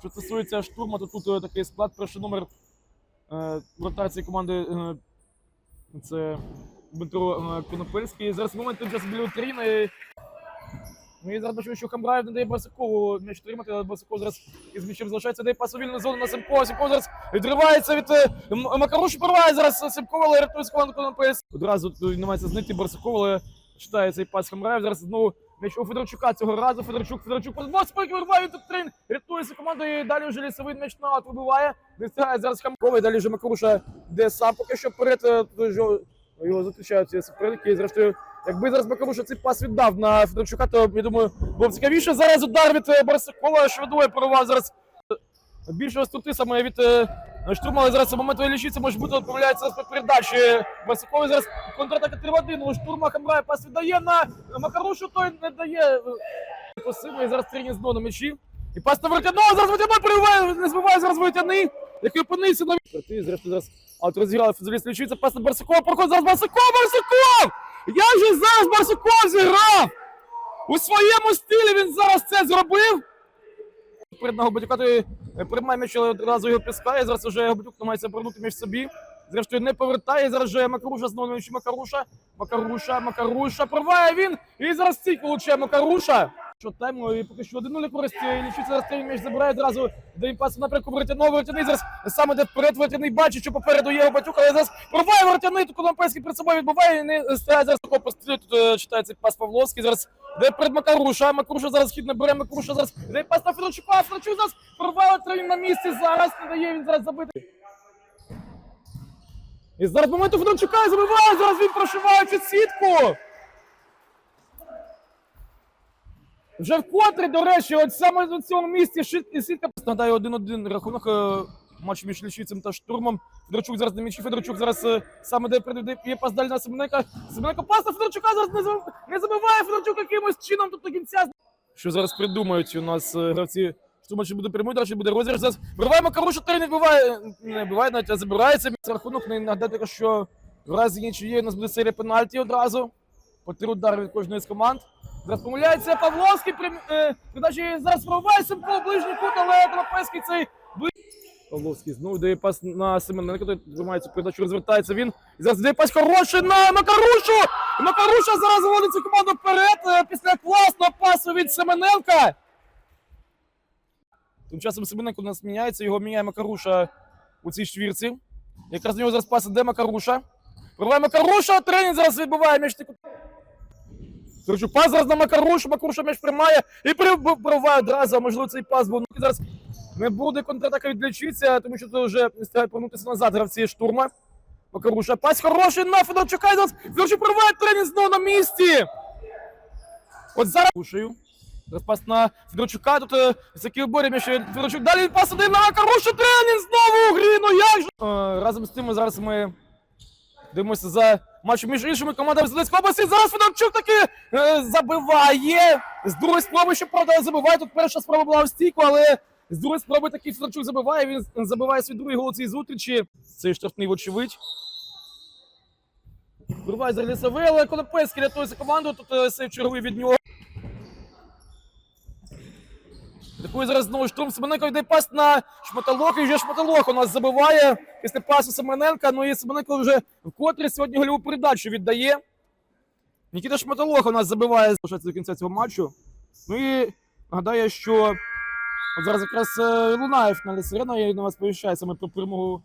Що стосується штурму, то тут е, такий склад. Перший номер е, ротації команди е, це Дмитро е, Конопельський. Зараз момент тут біля Утріни. Ну і зараз бачимо, що Хамбраєв не дає Барсакову м'яч отримати, але Барсаков зараз із м'ячем залишається, дає пас у вільну зону на Семкова. Семков зараз відривається від е, Макаруш, порває зараз Семкова, але рятує команду Конопельський. Одразу намагається знайти Барсакова, але читає цей пас Хамбраєв. Зараз знову м'яч у Федорчука цього разу. Федорчук, Федорчук, по спойки вирває тут трин, рятується командою, далі вже лісовий м'яч на аут вибиває. Не встигає зараз Хамковий, далі вже Макаруша йде сам поки що вперед, е, його зустрічають ці суперники. Зрештою, якби зараз Макаруша цей пас віддав на Федорчука, то я думаю, було б цікавіше. Зараз удар від е, Барсакова, швидує порвав зараз е, більше остроти саме від штурму, але зараз момент лічиться, може бути, відправляється з передачі Барсаковий зараз контратака 3-1, у штурма Хамрає пас віддає на Макарушу, той не дає посилу, і зараз тренінг знову на м'ячі. І пас на Вертяного, зараз Вертяного перебиває, не збиває зараз Вертяний, який опинився на Ти, зрештою, зараз аут розіграли футболіст лічиться, пас на Барсакова, проходить зараз Барсаков, Барсаков! Як же зараз Барсаков зіграв? У своєму стилі він зараз це зробив. Передного Батюка той е, приймає м'яч, але одразу його піскає. Зараз вже Габатюк намагається повернути м'яч собі. Зрештою не повертає. Зараз вже Макаруша знову на м'ячі Макаруша. Макаруша, Макаруша. Проває він. І зараз стійк получає Макаруша. Що тайму і поки що 1-0 користь. Лічиться зараз цей м'яч забирає одразу. Дає пас напрямку Вертяного. Вертяний зараз саме де вперед. Вертяний бачить, що попереду є Габатюк, але зараз проває Вертяний. Тут Коломпейський перед собою відбуває і не стає зараз такого пострілю. Тут е, читається пас Павловський. Зараз де перед Макаруша. Макаруша зараз хід не бере. Макаруша зараз де пас на Федорчука. Федорчук зараз провалить він на місці. Зараз не дає він зараз забити. І зараз моменту Федорчука забиває. Зараз він прошиває під сітку. Вже вкотре, до речі, от саме на цьому місці сітка нагадаю 1-1 рахунок матчу між Лічівцем та штурмом. Федорчук зараз на м'ячі. Федорчук зараз е, саме де передає є пас далі на Семенека. Семенека пас на Федорчука зараз не, забив- не забиває Федорчук якимось чином тут до кінця. Що зараз придумають у нас е, гравці? Штурма чи буде прямий, далі буде розіграш. Зараз вириває Макарушу, три не вбиває, не вбиває, навіть а забирається. Це рахунок не нагадати, що в разі нічиєї у нас буде серія пенальті одразу. По три удари від кожної з команд. Зараз помиляється Павловський, прям- е, зараз вриває Семко, ближній кут, але Тропецький цей Павловський знову дає пас на Семененка, той тримається передачу, розвертається він. І зараз дає пас хороший на Макарушу! Макаруша зараз виводить цю команду вперед е, після класного пасу від Семененка. Тим часом Семененко у нас міняється, його міняє Макаруша у цій чвірці. Якраз на нього зараз пас іде Макаруша. Вриває Макаруша, тренінг зараз відбиває м'яч. Короче, пас зараз на Макарушу, Макаруша м'яч приймає і прибиває одразу, можливо цей пас був. Ну, зараз не буде контратака відлічитися, тому що тут вже не встигає повернутися назад гравці штурма. Макаруша, пас хороший на і зараз Федорчук прорває тренінг знову на місці. От зараз Кушаю. Зараз пас на Федорчука, тут е, за кілборі м'яч Федорчук, далі пас один на Макарушу, тренінг знову у грі, ну як же? Е, разом з тим зараз ми Дивимося за матчем між іншими командами з Донецької області. Зараз Федорчук таки е, забиває. З другої спроби, ще правда, забиває. Тут перша спроба була в стійку, але з другої спроби таки Федорчук забиває. Він забиває свій другий гол цій зустрічі. Цей штрафний вочевидь. Вирває за лісовий, але Конопельський рятує за команду. Тут е, сейв черговий від нього. Такий зараз знову штурм Семененко йде пас на Шматалоха, і вже Шматалох у нас забиває після пасу Семененка. Ну і Семененко вже вкотре сьогодні гольову передачу віддає. Нікіта Шматалох у нас забиває до кінця цього матчу. Ну і нагадаю, що от зараз якраз е, лунає фінальна сирена, і на вас повіщаюся. Ми про перемогу